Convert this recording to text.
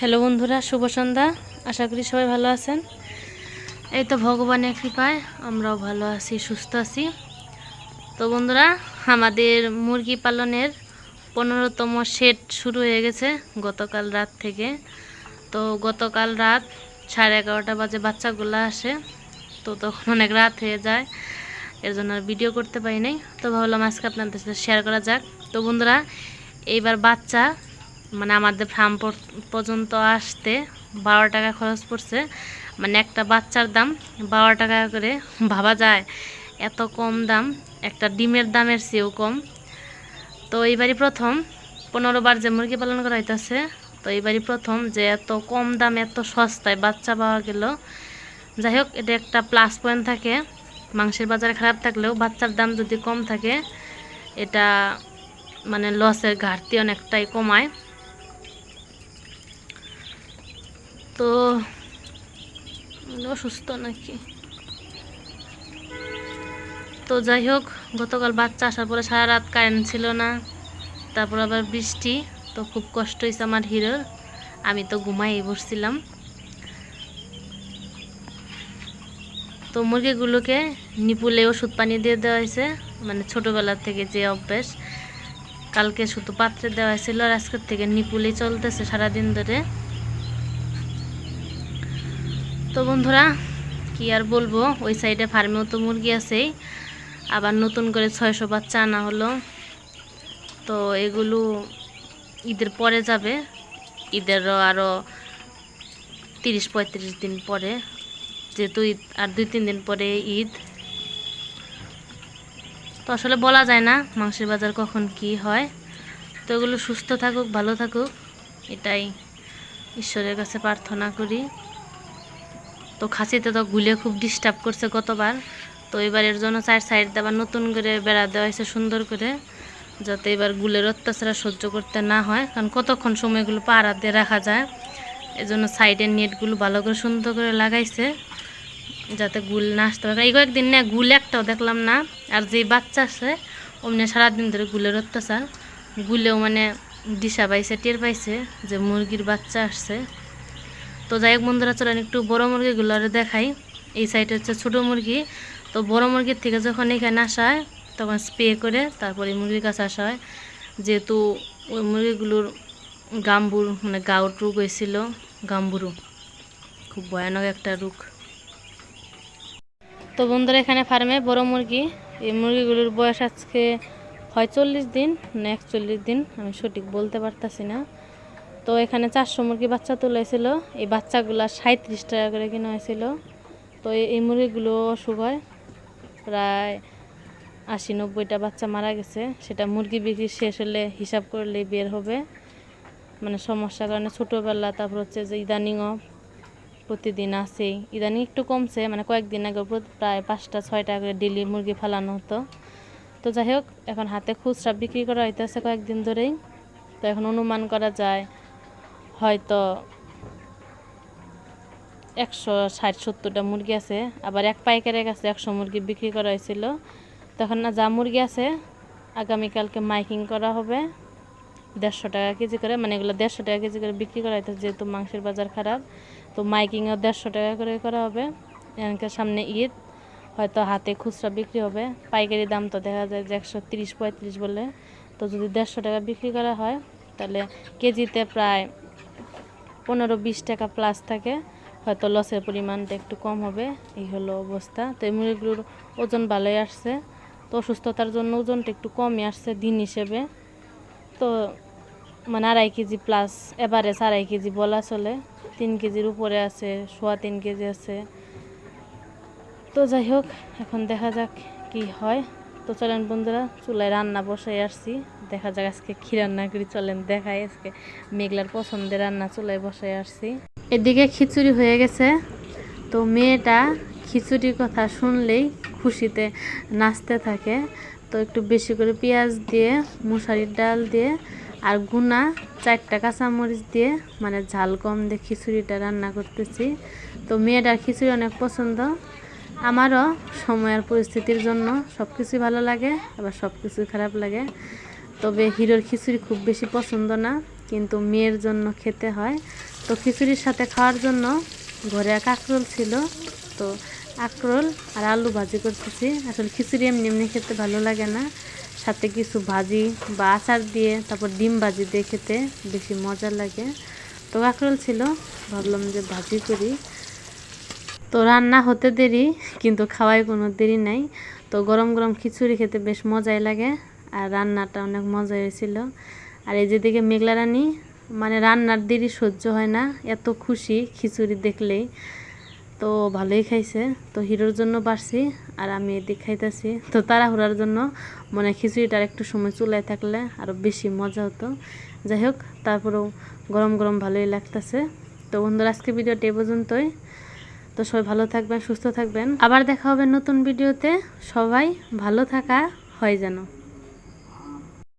Hello বন্ধুরা, শুভ সন্ধ্যা। আশা করি সবাই ভালো আছেন। এই তো ভগবানের কৃপায় আমরাও ভালো আছি, সুস্থ আছি। তো বন্ধুরা, আমাদের মুরগি পালনের পনেরোতম সেট শুরু হয়ে গেছে গতকাল রাত থেকে। তো গতকাল রাত সাড়ে এগারোটা বাজে বাচ্চাগুলো আসে। তো তখন অনেক রাত হয়ে যায়, এর জন্য আর ভিডিও করতে পারি নাই। তো ভাবলাম আজকে আপনাদের সাথে শেয়ার করা যাক। তো বন্ধুরা, এইবার বাচ্চা মানে আমাদের ফার্ম পর্যন্ত আসতে বারো টাকা খরচ পড়ছে। মানে একটা বাচ্চার দাম বারো টাকা করে। ভাবা যায় এত কম দাম, একটা ডিমের দামের চেয়েও কম। তো এইবারই প্রথম, পনেরো বার যে মুরগি পালন করা হইতেছে, তো এইবারই প্রথম যে এত কম দাম, এত সস্তায় বাচ্চা পাওয়া গেল। যাই হোক, এটা একটা প্লাস পয়েন্ট থাকে। মাংসের বাজারে খারাপ থাকলেও বাচ্চার দাম যদি কম থাকে, এটা মানে লসের ঘাটতি অনেকটাই কমায়। তো অসুস্থ নাকি? তো যাই হোক, গতকাল বাচ্চা আসার পরে সারা রাত কারেন্ট ছিল না, তারপর আবার বৃষ্টি, তো খুব কষ্ট হয়েছে আমার হিরোর। আমি তো ঘুমাই বসছিলাম। তো মুরগিগুলোকে নিপুলে ওষুধ পানি দিয়ে দেওয়া হয়েছে মানে ছোটোবেলা থেকে যে অভ্যেস। কালকে শুধু পাত্রে দেওয়া হয়েছিল আর আজকের থেকে নিপুলেই চলতেছে সারাদিন ধরে। তো বন্ধুরা, কি আর বলব? ওই সাইডে ফার্মেও তো মুরগি আছেই। আবার নতুন করে ছয়শো বাচ্চা আনা হলো। তো এগুলো ঈদের পরে যাবে। ঈদেরও আরও তিরিশ পঁয়ত্রিশ দিন পরে। যেহেতু ঈদ, আর দুই তিন দিন পরে ঈদ। তো আসলে বলা যায় না মাংসের বাজার কখন কি হয়। তো এগুলো সুস্থ থাকুক, ভালো থাকুক, এটাই ঈশ্বরের কাছে প্রার্থনা করি। তো খাসিতে তো গুলে খুব ডিস্টার্ব করছে গতবার। তো এবারের জন্য চার সাইড আবার নতুন করে বেড়া দেওয়া হয়েছে সুন্দর করে, যাতে এবার গুলের অত্যাচার সহ্য করতে না হয়, কারণ কতক্ষণ সময়গুলো পাহারা দিয়ে রাখা যায়। এজন্য সাইডের নেটগুলো ভালো করে সুন্দর করে লাগাইছে, যাতে গুল না আসতে পারে। এই কয়েকদিন না গুল একটাও দেখলাম না, আর যে বাচ্চা আছে, অমনি সারাদিন ধরে গুলের অত্যাচার। গুলেও মানে দিশা পাইছে, টের পাইছে যে মুরগির বাচ্চা আসছে। তো যাই হোক বন্ধুরা, চলেন একটু বড় মুরগিগুলো আরও দেখাই। এই সাইডে হচ্ছে ছোটো মুরগি। তো বড় মুরগির থেকে যখন এখানে আসা হয়, তখন স্প্রে করে তারপরে মুরগির কাছে আসা হয়। যেহেতু ওই মুরগিগুলোর গাম্বুর মানে গাউট রোগ হয়েছিল, গাম্বুরু। খুব ভয়ানক একটা রোগ। তো বন্ধুরা, এখানে ফার্মে বড় মুরগি। এই মুরগিগুলোর বয়স আজকে হয় চল্লিশ দিন না একচল্লিশ দিন, আমি সঠিক বলতে পারতাছি না। তো এখানে চারশো মুরগি বাচ্চা তুলেছিল। এই বাচ্চাগুলো সাঁত্রিশ টাকা করে কিনা হয়েছিল। তো এই মুরগিগুলো অসুখ হয় প্রায় আশি নব্বইটা বাচ্চা মারা গেছে। সেটা মুরগি বিক্রি শেষ হলে হিসাব করলেই বের হবে। মানে সমস্যার কারণে ছোটোবেলা, তারপর হচ্ছে যে ইদানিংও প্রতিদিন আসেই ইদানিং একটু কমছে মানে কয়েকদিন আগে প্রায় পাঁচটা, ছয়টা করে ডেলি মুরগি ফালানো হতো। তো যাই হোক, এখন হাতে খুচরা বিক্রি করা হইতেছে কয়েকদিন ধরেই। তো এখন অনুমান করা যায় হয়তো একশো ষাট সত্তরটা মুরগি আছে। আবার এক পাইকারের কাছে একশো মুরগি বিক্রি করা হয়েছিল। তখন না যা মুরগি আছে, আগামীকালকে মাইকিং করা হবে। দেড়শো টাকা কেজি করে মানে এগুলো দেড়শো টাকা কেজি করে বিক্রি করা হইতেছে যেহেতু মাংসের বাজার খারাপ। তো মাইকিংও দেড়শো টাকা করে করা হবে। এখানকার সামনে ঈদ, হয়তো হাতে খুচরা বিক্রি হবে। পাইকারি দাম তো দেখা যায় যে একশো তিরিশ পঁয়ত্রিশ বলে। তো যদি দেড়শো টাকা বিক্রি করা হয়, তাহলে কেজিতে প্রায় পনেরো বিশ টাকা প্লাস থাকে। হয়তো লসের পরিমাণটা একটু কম হবে, এই হলো অবস্থা। তো এই মুরগিগুলোর ওজন ভালোই আসছে। তো অসুস্থতার জন্য ওজনটা একটু কমই আসছে দিন হিসেবে। তো মানে আড়াই কেজি প্লাস এভারেজ আড়াই কেজি বলা চলে। তিন কেজির উপরে আছে, সোয়া তিন কেজি আছে। তো যাই হোক, এখন দেখা যাক কি হয়। তো চলেন বন্ধুরা, চুলায় রান্না বসাই আসছি। দেখা যাক আজকে কী রান্না করি, চলেন দেখাই আজকে। মেঘলার পছন্দের রান্না চুলায় বসাই আসছি। এদিকে খিচুড়ি হয়ে গেছে। তো মেয়েটা খিচুড়ির কথা শুনলেই খুশিতে নাচতে থাকে। তো একটু বেশি করে পেঁয়াজ দিয়ে, মশারির ডাল দিয়ে আর গুনা চারটা কাঁচামরিচ দিয়ে মানে ঝাল কম দিয়ে খিচুড়িটা রান্না করতেছি। তো মেয়েটার খিচুড়ি অনেক পছন্দ। আমারও সময়ের পরিস্থিতির জন্য সব কিছুই ভালো লাগে, আবার সব কিছুই খারাপ লাগে। তবে হিরোর খিচুড়ি খুব বেশি পছন্দ না, কিন্তু মেয়ের জন্য খেতে হয়। তো খিচুড়ির সাথে খাওয়ার জন্য ঘরে এক আখরোল ছিল, তো আখরোল আর আলু ভাজি করতেছি। আসলে খিচুড়ি এমনি এমনি খেতে ভালো লাগে না। সাথে কিছু ভাজি বা আচার দিয়ে তারপর ডিম ভাজি দিয়ে খেতে বেশি মজা লাগে। তো আখরোল ছিল, ভাবলাম যে ভাজি করি। তো রান্না হতে দেরি, কিন্তু খাওয়াই কোনো দেরি নাই। তো গরম গরম খিচুড়ি খেতে বেশ মজাই লাগে, আর রান্নাটা অনেক মজা হয়েছিল। আর এই যেদিকে মেঘলা রানী মানে রান্নার দেরি সহ্য হয় না, এত খুশি খিচুড়ি দেখলেই। তো ভালোই খাইছে, তো হিরোর জন্য বাড়ছি, আর আমি এদিক খাইতেছি। তো তাড়াহুড়ার জন্য মনে খিচুড়িটার একটু সময় চুলায় থাকলে আরও বেশি মজা হতো। যাই হোক, তারপরেও গরম গরম ভালোই লাগতেছে। তো বন্ধুরা আজকে ভিডিওটা এ পর্যন্তই। তো সবাই ভালো থাকবেন, সুস্থ থাকবেন। আবার দেখা হবে নতুন ভিডিওতে। সবাই ভালো থাকা, হয় যেন।